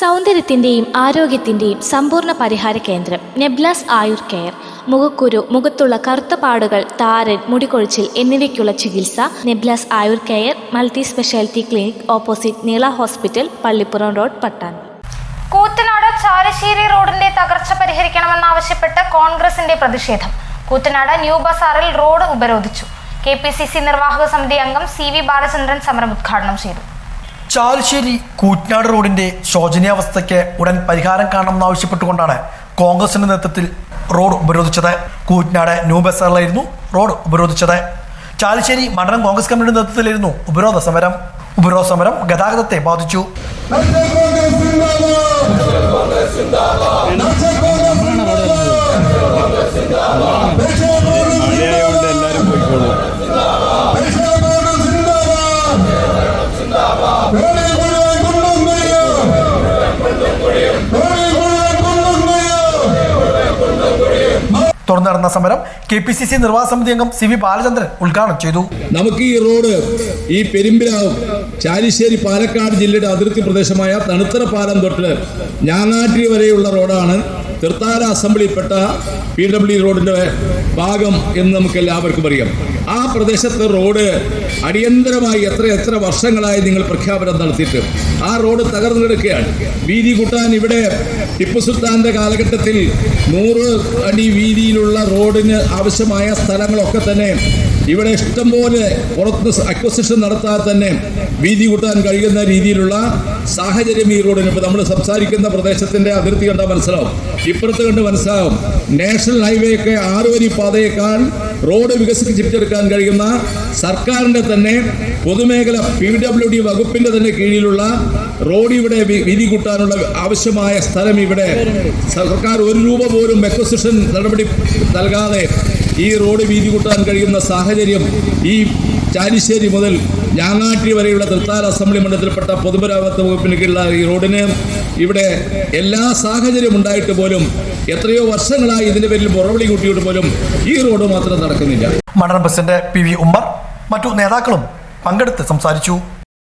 സൗന്ദര്യത്തിന്റെയും ആരോഗ്യത്തിന്റെയും സമ്പൂർണ പരിഹാര കേന്ദ്രം നെബ്ലാസ് ആയുർ കെയർ. മുഖക്കുരു മുഖത്തുള്ള കറുത്ത പാടുകൾ താരൻ മുടികൊഴിച്ചിൽ എന്നിവയ്ക്കുള്ള ചികിത്സ നെബ്ലാസ് Ayur care multi speciality clinic opposite Neela hospital Pallippuram road Pattambi. Koothanad Chalissery റോഡിന്റെ തകർച്ച പരിഹരിക്കണമെന്നാവശ്യപ്പെട്ട് കോൺഗ്രസിന്റെ പ്രതിഷേധം. കൂത്തനാട് ന്യൂ ബസാറിൽ റോഡ് ഉപരോധിച്ചു. കെ നിർവാഹക സമിതി അംഗം സി വി ബാലചന്ദ്രൻ സമരം ഉദ്ഘാടനം ചെയ്തു. ചാലിശ്ശേരി കൂറ്റനാട് റോഡിന്റെ ശോചനീയാവസ്ഥയ്ക്ക് ഉടൻ പരിഹാരം കാണണമെന്നാവശ്യപ്പെട്ടുകൊണ്ടാണ് കോൺഗ്രസിന്റെ നേതൃത്വത്തിൽ റോഡ് ഉപരോധിച്ചത്. കൂറ്റനാട് ന്യൂ ബസാറിലായിരുന്നു റോഡ് ഉപരോധിച്ചത്. ചാലുശ്ശേരി മണ്ഡലം കോൺഗ്രസ് കമ്മിറ്റിയുടെ നേതൃത്വത്തിലായിരുന്നു ഉപരോധ സമരം. ഉപരോധ സമരം ഗതാഗതത്തെ ബാധിച്ചു. തുടർന്ന് നടന്ന സമരം കെ പി സി സി നിർവാഹക സമിതി അംഗം സി വി ബാലചന്ദ്രൻ ഉദ്ഘാടനം ചെയ്തു. നമുക്ക് ഈ റോഡ് ഈ പെരുമ്പിലാവും ചാലിശ്ശേരി പാലക്കാട് ജില്ലയുടെ അതിർത്തി പ്രദേശമായ തണുത്തറ പാലം തൊട്ട് ഞാനാട്ടി വരെയുള്ള റോഡാണ് തൃത്താല അസംബ്ലിയിൽപ്പെട്ട പി ഡബ്ല്യു റോഡിന്റെ ഭാഗം എന്ന് നമുക്ക് എല്ലാവർക്കും അറിയാം. ആ പ്രദേശത്തെ റോഡ് അടിയന്തരമായി എത്ര എത്ര വർഷങ്ങളായി നിങ്ങൾ പ്രഖ്യാപനം നടത്തിയിട്ട് ആ റോഡ് തകർന്നു കിടക്കുകയാണ്. വീതി കൂട്ടാൻ ഇവിടെ ടിപ്പു സുൽത്താന്റെ കാലഘട്ടത്തിൽ നൂറ് അടി വീതിയിലുള്ള റോഡിന് ആവശ്യമായ സ്ഥലങ്ങളൊക്കെ തന്നെ ഇവിടെ ഇഷ്ടംപോലെ പുറത്ത് അക്വസിഷൻ നടത്താതെ തന്നെ വീതി കൂട്ടാൻ കഴിയുന്ന രീതിയിലുള്ള സാഹചര്യം ഈ റോഡിന്. നമ്മൾ സംസാരിക്കുന്ന പ്രദേശത്തിന്റെ അതിർത്തി കണ്ടാൽ മനസ്സിലാവും. ഇപ്പുറത്ത് കണ്ട് മനസ്സിലാവും. നാഷണൽ ഹൈവേ ഒക്കെ ആറുവരി പാതയേക്കാൾ റോഡ് വികസിപ്പിച്ചെടുക്കാൻ കഴിയുന്ന സർക്കാരിന്റെ തന്നെ പൊതുമേഖല പി ഡബ്ല്യു ഡി വകുപ്പിന്റെ തന്നെ കീഴിലുള്ള റോഡ് ഇവിടെ വിധി കൂട്ടാനുള്ള ആവശ്യമായ സ്ഥലം ഇവിടെ സർക്കാർ ഒരു രൂപ പോലും എക്വസിഷൻ നടപടി നൽകാതെ ഈ റോഡ് വീതി കൂട്ടാൻ കഴിയുന്ന സാഹചര്യം ഈ ചാലിശ്ശേരി മുതൽ ഞാങ്ങാട്ടി വരെയുള്ള തൃത്താല അസംബ്ലി മണ്ഡലത്തിൽപ്പെട്ട പൊതുമരാമത്ത് വകുപ്പിന് കീഴിലുള്ള ഈ റോഡിന് ഇവിടെ എല്ലാ സാഹചര്യം ഉണ്ടായിട്ട് പോലും എത്രയോ വർഷങ്ങളായി ഇതിന്റെ പേരിൽ പുറവിളി കൂട്ടിയിട്ട് പോലും ഈ റോഡ് മാത്രം നടക്കുന്നില്ല. മണ്ഡലം പ്രസിഡന്റ് പി വി ഉമ്മർ മറ്റു നേതാക്കളും പങ്കെടുത്ത് സംസാരിച്ചു.